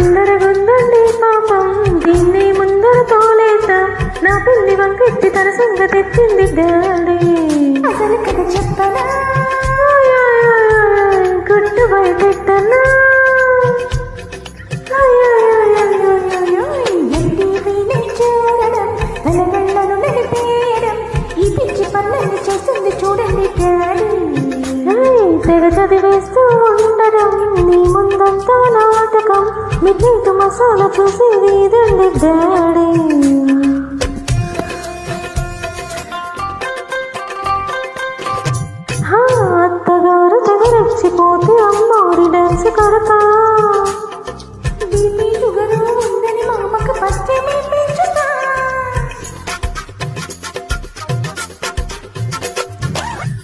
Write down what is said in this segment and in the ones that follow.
తొందరగుందండి పాపం. దీన్ని ముందర తోలేత నా పిల్లి వంకెత్తి తన సంగ తెచ్చింది డాడీ అసలు కథ చెప్పనా? గుట్టు బయటెట్టనా చూడండి తెగ చదివేస్తూ నాటకం మిడ్నైట్ మసాలా చూసేది ఇదండి డాడీ అత్తగారు తెగ రెచ్చిపోతే అమ్మోడి డాన్స్ కడతా ఉందని మా అమ్మకు పెంచుతా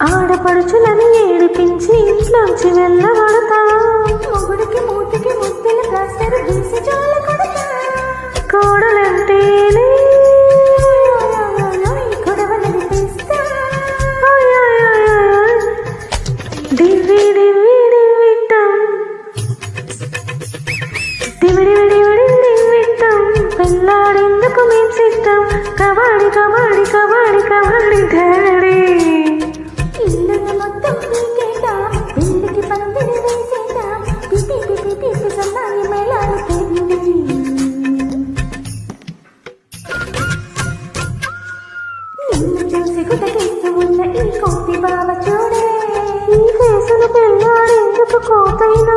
ఆడపడుచులని ఏడిపించి ఇంట్లోంచి వెళ్ళగడతా. మొగుడికి మూతికి పెళ్ళాడేందుకు మేం సిద్ధం కబడ్డీ కబడ్డీ కబడ్డీ కబడ్డీ డాడీ ఇల్లుని మొత్తం పీకేట పెళ్ళికి పందిరి వేసేట. పిపి పిపి పిపి సన్నాయి మేళాలు పెళ్ళి నిన్ను చూసి గుటకేస్తూ ఉన్న ఈ కోతి బావ చూడే. ఈ ఫేసులు పెళ్ళాడేందుకు కోతైనా?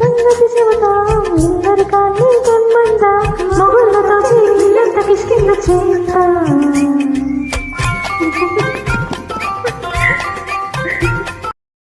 సంగతి చెబుతా ఇందరికా నీ తెమ్మంటా మొగుళ్ళతో పిల్లంత కిష్కింద చేస్తా.